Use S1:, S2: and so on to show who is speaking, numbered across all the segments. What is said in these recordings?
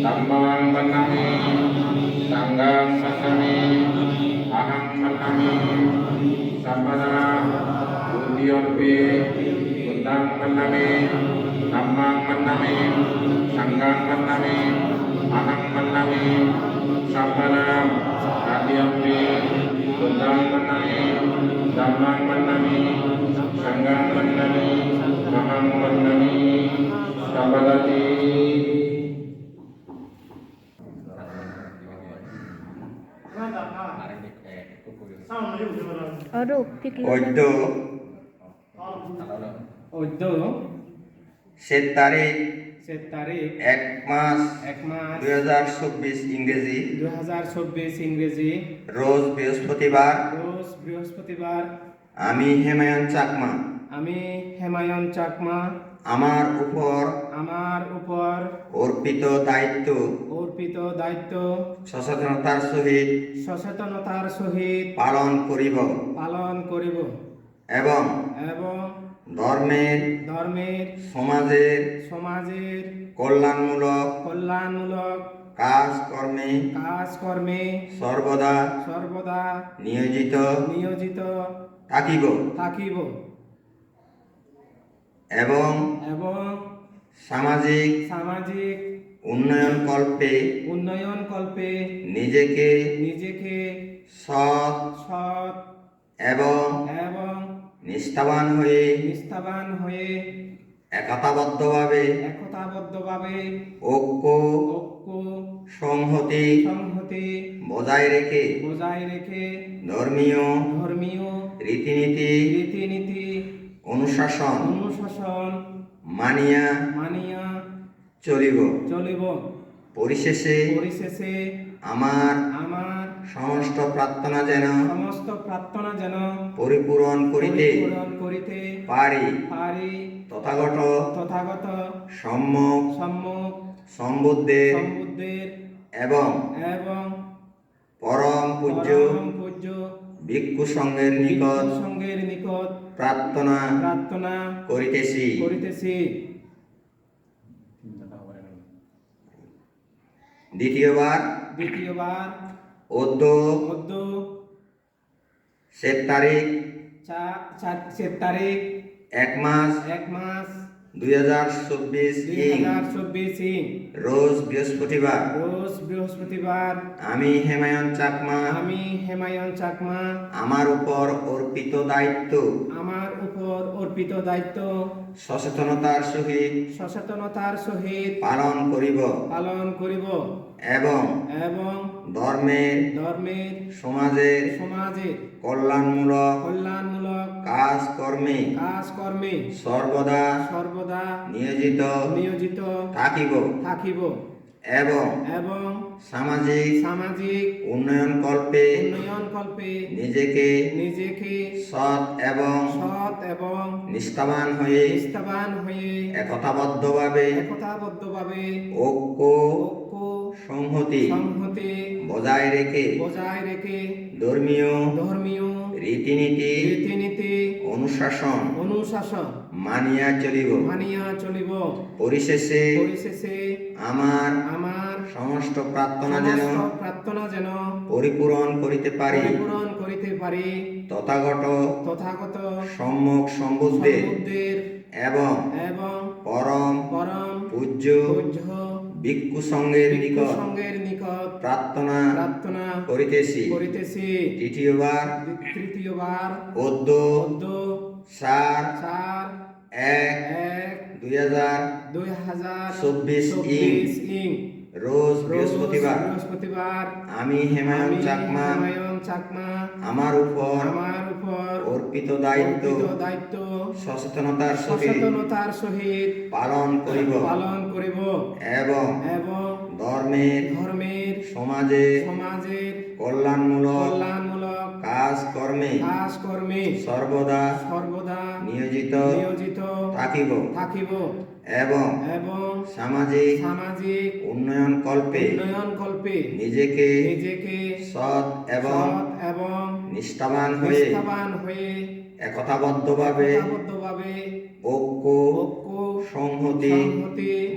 S1: Dhammang Pannami Sanggam Pannami Aham Pannami Samana Buddhiyorpi Buddhang Pannami Dhammang Pannami Sanggam Pannami Aham Pannami Samana Buddhiyorpi Buddhang Pannami Dhammang Pannami Sanggam Pannami Aham
S2: Pannami Sabadati
S3: অদ্য
S4: অদ্য
S3: সে তারিখ
S4: সে তারিখ
S3: এক মাস
S4: এক মাস
S3: দুই হাজার চব্বিশ ইংরেজি।
S4: দুই হাজার চব্বিশ ইংরেজি।
S3: রোজ বৃহস্পতিবার।
S4: রোজ বৃহস্পতিবার।
S3: আমি হেমায়ন চাকমা।
S4: আমি হেমায়ন চাকমা।
S3: আমার উপর
S4: আমার উপর
S3: অর্পিত দায়িত্ব
S4: অর্পিত দায়িত্ব
S3: সচেতনতার সহিত
S4: সচেতনতার সহিত
S3: পালন করিব।
S4: পালন করিব।
S3: এবং
S4: এবং
S3: ধর্মের
S4: ধর্মের
S3: সমাজের
S4: সমাজের
S3: কল্যাণমূলক
S4: কল্যাণমূলক
S3: কাজকর্মে
S4: কাজকর্মে
S3: সর্বদা
S4: সর্বদা
S3: নিয়োজিত
S4: নিয়োজিত
S3: থাকিব।
S4: থাকিব।
S3: এবং
S4: এবং
S3: সামাজিক
S4: সামাজিক
S3: উন্নয়ন কল্পে
S4: উন্নয়ন কল্পে
S3: নিজেকে
S4: নিজেকে
S3: সৎ
S4: সৎ
S3: এবং
S4: এবং
S3: নিষ্ঠাবান হয়ে
S4: নিষ্ঠাবান হয়ে
S3: একতাবদ্ধভাবে
S4: একতাবদ্ধভাবে
S3: ঐক্য
S4: ঐক্য
S3: সংহতি
S4: সংহতি
S3: বজায় রেখে
S4: বজায় রেখে
S3: ধর্মীয়
S4: ধর্মীয়
S3: রীতিনীতি
S4: রীতিনীতি
S3: অনুশাসন
S4: অনুশাসন
S3: মানিয়া
S4: মানিয়া
S3: চলিব।
S4: চলিব।
S3: পরিশেষে
S4: পরিশেষে
S3: আমার
S4: আমার
S3: সমস্ত প্রার্থনা যেন
S4: সমস্ত প্রার্থনা যেন
S3: পরিপূরণ করিতে
S4: করিতে
S3: পারি।
S4: পারি।
S3: তথাগত
S4: তথাগত
S3: সম্যক
S4: সম্মুখ
S3: সম্বুদ্ধের
S4: সম্বুদ্ধের
S3: এবং
S4: এবং
S3: পরম পূজ্য
S4: পরম পূজ্য
S3: ভিক্ষু সঙ্গের নিকট
S4: সঙ্গের নিকট
S3: প্রার্থনা
S4: প্রার্থনা
S3: করিতেছি।
S4: করিতেছি।
S3: দ্বিতীয়বার
S4: দ্বিতীয়বার
S3: অদ্য
S4: মধ্য
S3: সে তারিখ
S4: চার তারিখ
S3: এক মাস
S4: এক মাস
S3: দুই হাজার চব্বিশ ইং। রোজ বৃহস্পতিবার।
S4: রোজ বৃহস্পতিবার।
S3: আমি হেমায়ন চাকমা।
S4: আমি হেমায়ন চাকমা।
S3: আমার উপর অর্পিত দায়িত্ব।
S4: আমার উপর অর্পিত দায়িত্ব।
S3: সচেতনতার সহিত
S4: সচেতনতার সহিত
S3: পালন করিব।
S4: পালন করিব।
S3: এবং
S4: এবং
S3: ধর্মের
S4: ধর্মের
S3: সমাজের
S4: সমাজের
S3: কল্যাণমূলক
S4: কল্যাণমূলক
S3: কাজকর্মে
S4: কাজকর্মে
S3: সর্বদা
S4: সর্বদা
S3: নিয়োজিত
S4: নিয়োজিত
S3: থাকিব
S4: থাকিব
S3: এবং
S4: এবং
S3: সামাজিক
S4: সামাজিক
S3: উন্নয়ন কল্পে
S4: উন্নয়ন কল্পে
S3: নিজেকে
S4: নিজেকে
S3: সৎ এবং
S4: সৎ এবং
S3: নিষ্ঠাবান হয়ে
S4: নিষ্ঠাবান হয়ে
S3: একতাবদ্ধভাবে
S4: একতাবদ্ধভাবে
S3: ঐক্য
S4: ঐক্য
S3: সংহতি
S4: সংহতি
S3: বজায় রেখে
S4: বজায় রেখে
S3: ধর্মীয়
S4: ধর্মীয়
S3: রীতিনীতি
S4: রীতিনীতি
S3: অনুশাসন
S4: অনুশাসন
S3: মানিয়া চলিব।
S4: মানিয়া চলিব।
S3: পরিশেষে
S4: পরিশেষে
S3: আমার
S4: আমার
S3: সমস্ত প্রার্থনা যেন
S4: প্রার্থনা যেন
S3: পরিপূরণ করিতে পারি।
S4: পরিপূরণ করিতে পারি।
S3: তথাগত
S4: তথাগত
S3: সম্যক সম্বুদ্ধের এবং
S4: এবং
S3: পরম
S4: পরম
S3: পূজ্য
S4: পূজ্য
S3: ভিক্ষু সঙ্গের নিকট
S4: সঙ্গের নিকট
S3: প্রার্থনা
S4: প্রার্থনা
S3: করিতেছি।
S4: করিতেছি।
S3: তৃতীয়বার
S4: তৃতীয়বার
S3: অদ্য
S4: চোদ্দ
S3: চার
S4: সার
S3: এক
S4: এক
S3: দুই হাজার
S4: দুই হাজার
S3: চব্বিশ
S4: ইং।
S3: রোজ বৃহস্পতিবার।
S4: বৃহস্পতিবার।
S3: আমি হেমায়ন চাকমা
S4: চাকমা
S3: আমার উপর
S4: আমার উপর
S3: অর্পিত দায়িত্ব
S4: দায়িত্ব
S3: সচেতনতার
S4: সচেতনতার সহিত
S3: পালন করিব।
S4: পালন করিব।
S3: এবং
S4: এবং
S3: ধর্মের
S2: ধর্মের
S3: সমাজে
S2: সমাজের
S3: কল্যাণমূলক
S2: কল্যাণমূলক
S3: কাজ কর্মে
S2: কাজ কর্মে
S3: সর্বদা
S2: সর্বদা
S3: নিয়োজিত
S2: নিয়োজিত
S3: থাকিব।
S2: থাকিব।
S3: এবং
S2: এবং
S3: সামাজিক
S2: সামাজিক
S3: উন্নয়ন কল্পে
S2: উন্নয়ন কল্পে
S3: নিজেকে
S2: নিজেকে
S3: সৎ এবং
S2: এবং
S3: নিষ্ঠাবান হয়ে
S2: নিষ্ঠাবান হয়ে
S3: একতাবদ্ধভাবে
S2: একতাবদ্ধভাবে
S3: ঐক্য সংহতি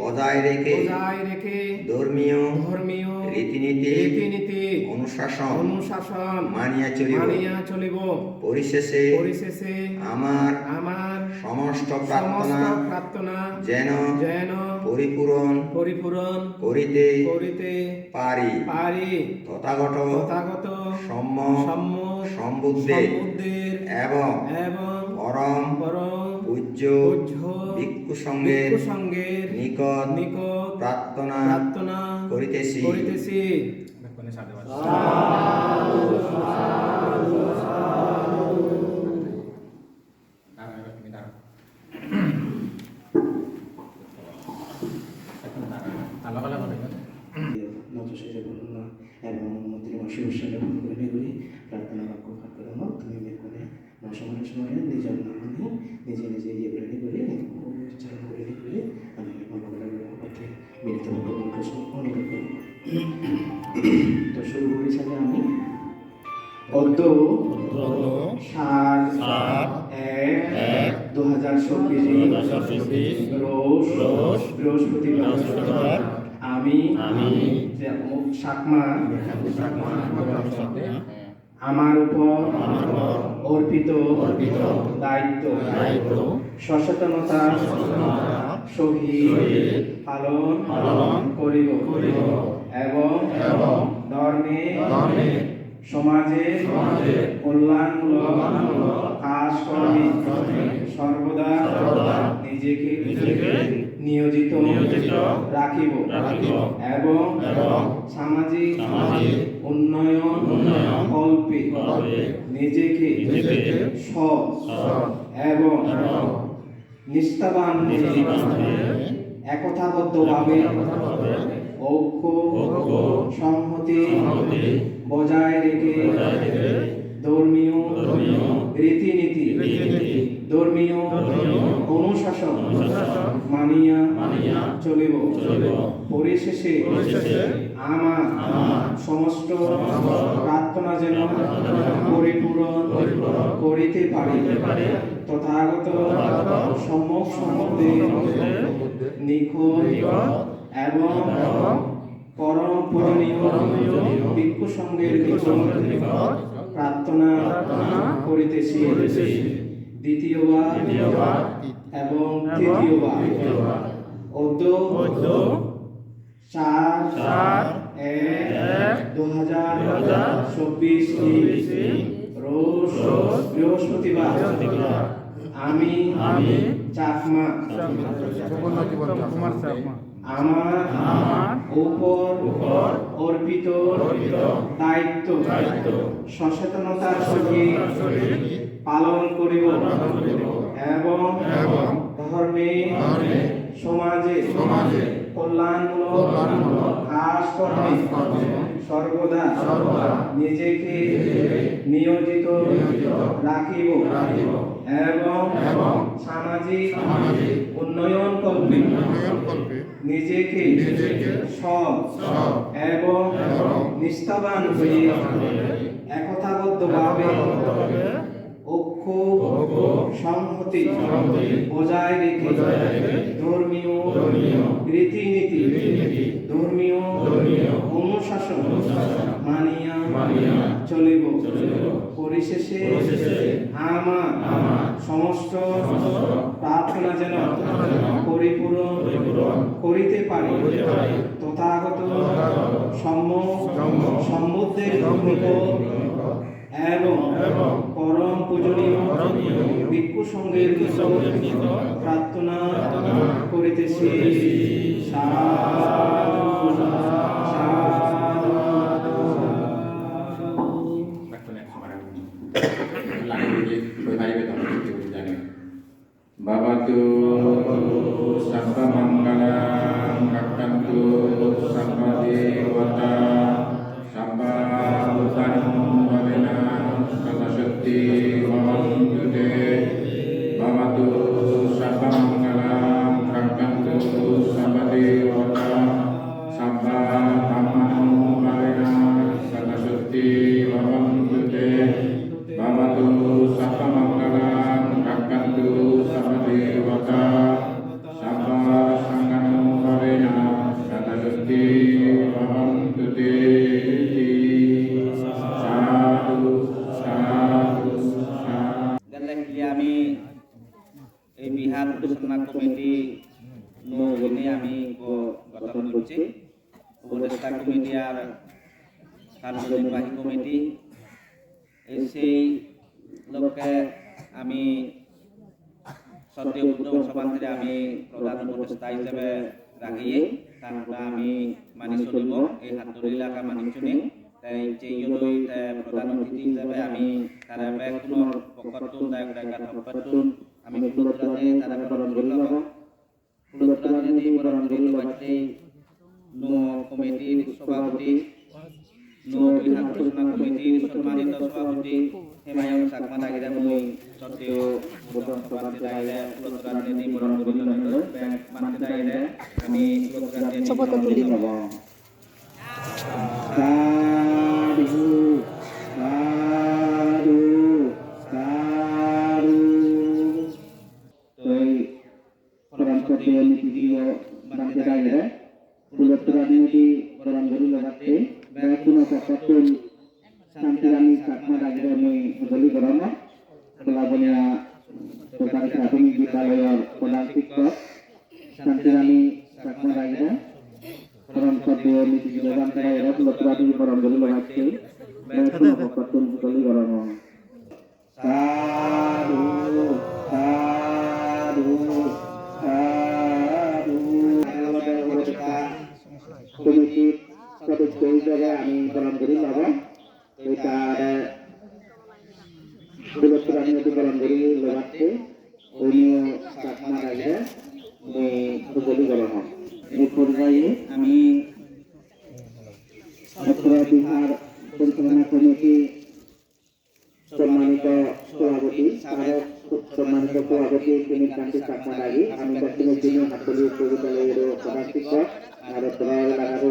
S3: বজায় রেখে
S2: বজায় রেখে
S3: ধর্মীয়
S2: ধর্মীয়
S3: রীতিনীতি
S2: রীতিনীতি
S3: অনুশাসন
S2: অনুশাসন
S3: মানিয়া চলিব।
S2: মানিয়া চলিব।
S3: পরিশেষে
S2: পরিশেষে
S3: আমার
S2: আমার
S3: সমস্ত প্রার্থনা
S2: প্রার্থনা
S3: যেন
S2: যেন
S3: পরিপূরণ
S2: পরিপূরণ
S3: করিতে
S2: করিতে
S3: পারি।
S2: পারি।
S3: তথাগত
S2: তথাগত
S3: সম্য
S2: সম্য
S3: সম্বুদ্ধে
S2: সমুদ্রের
S3: এবং
S2: এবং
S3: পরম
S2: পরম
S3: পূজ্য
S2: পূজ্য
S3: ভিক্ষু
S2: ভিক্ষু সঙ্গের
S3: নিকট
S2: নিকট
S3: প্রার্থনা
S2: প্রার্থনা
S3: করিতেছি।
S2: করিতেছি।
S4: এবং মন্ত্রী শিবসারে করে করি প্রার্থনা বাক্য পাঠ করে তুমি বের করে সময় সময়ে নিজের নাম নিয়ে নিজে নিজে ইয়ে করে করে উচ্চারণ করে করে আমি পক্ষে মিলিত অনুরোধ করব তো শুরু করি সাথে আমি। অদ্য সাত এক দু হাজার চব্বিশ রোজ বৃহস্পতিবার। আমি যে সাকমা আমার উপর অর্পিত দায়িত্ব, সচেতনতা সহিত পালন করিব এবং ধর্মে, সমাজে কল্যাণমূলক কাজ কর্মে সর্বদা নিজেকে নিয়োজিত রাখিব। এবং সামাজিক উন্নয়ন কল্পে নিজেকে সৎ এবং নিষ্ঠাবান একতাবদ্ধভাবে ঐক্য সংহতি বজায় রেখে ধর্মীয় রীতিনীতি ধর্মীয় অনুশাসন। মানিয়া চলিব। পরিশেষে আমার সমস্ত প্রার্থনা যেন পরিপূরণ করিতে পারি। তথাগত সম্যক সম্বন্ধে নিখোঁজ এবং পরম ভিক্ষু সঙ্গের নিকট প্রার্থনা করিতেছি। দ্বিতীয়বার এবং তৃতীয়বার। অদ্য চার এক দু হাজার চব্বিশ রোজ বৃহস্পতিবার। আমি চাকমা। আমার উপর অর্পিত দায়িত্ব। সচেতনতার সহিত পালন করিব। এবং ধর্মে সমাজে কল্যাণমূলক কাজ সর্বদা নিজেকে নিয়োজিত রাখিব। এবং সামাজিক উন্নয়ন কল্পে নিজেকে সৎ এবং নিষ্ঠাবান হয়ে একতাবদ্ধভাবে ঐক্য সংহতি বজায় রেখে ধর্মীয় রীতিনীতি ধর্মীয় অনুশাসন মানিয়া চলিব। পরিশেষে আমার সমস্ত প্রার্থনা যেন পরিপূরণ করিতে পারি। তথাগত সম্য নিকট এবং পরম পূজনীয় ভিক্ষু সঙ্গের প্রার্থনা করিতেছি। সাধু, বিহার
S1: ঘোষণা কমিটি বলে আমি গঠন
S5: করছি। উপদেষ্টা কমিটি আর কার্যনির্বাহী কমিটি সেই লক্ষ্যে আমি সদ্য উদ্যোগ সভাতে আমি প্রধান উপদেষ্টা হিসেবে রাখিয়ে তারপরে আমি মানি চলিব, এই হাতুরি এলাকা মানি চলি। তাই যেইগুলি প্রধান অতিথি হিসাবে আমি তারা ব্যাগ পক্ষতুন ব্যাগ ব্যাগ সম্পত্তুন আমি ফুলত্রাতে তারা বরণ করি লব ফুলত্রাতে বরণ করি লবাতে নো কমিটির সভাপতি নো বিধান ঘোষণা কমিটির সম্মানিত সভাপতি হেমায়ং চাকমা লাগিলে মই সত্ত্বেও বোধন সভাতে দাইলে ফুলত্রাতে বরণ করি লব ব্যাগ মানতে দাইলে আমি ফুলত্রাতে বরণ করি লব Tukar Prathamic Vidyalaya প্রধান শিক্ষক শান্তিরানী চাকমা রাইরা করণ সদ্য নীতি যোগান রাইরা লতুরাদি বরণ গলি লগাচ্ছে বেকুন ভকতুন গলি গরম
S4: সাধু সাধু সাধু
S5: কমিটি সদস্য হিসেবে আমি পালন করি লব এটার পুরস্কার আমি যদি পালন করি লগাতে উনিও চাকমা রাইরা মই গলি গরম এই পর্যায়ে আমি ত্রিপুরা বিহার পরিচালনা কমিটি সম্মানিত সভাপতি সাবেক সম্মানিত সভাপতি তিনি কান্তি চাকমা লাগি। আমি দক্ষিণের জন্য হাতলি বিশ্ববিদ্যালয়ের প্রধান আর প্রায় এলাকার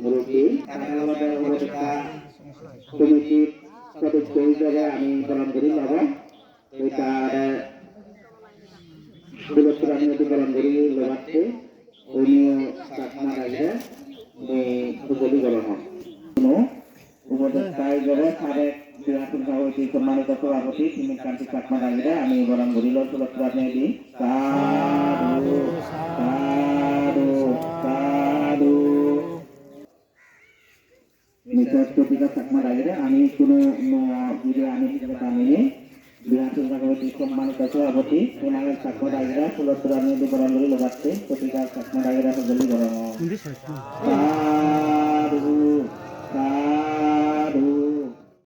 S5: মুরব্বী। কমিটির সদস্য হিসেবে আমি পালন করি লব এটার পুরস্কার আমি যদি পালন করি লবাতে উনিও চাকমা লাগিলে মই গলি গরম উপদেষ্টা হিসেবে সাবেক বিরাটুল সভাপতি সম্মানিত সভাপতি তিনি কান্তি চাকমা লাগিলে আমি বরণ করিল পুরস্কার দি সাধু সাধু সাধু। নিকট প্রতিকা চাকমা লাগিলে আমি কোনো আমি হিসেবে টানিনি বিহাতুল সভাপতি সম্মানিত সভাপতি ওনার চাকমা লাগিলে পুরস্কার নিয়ে বরণ করি লগাতে প্রতিকা চাকমা লাগিলে গলি গরম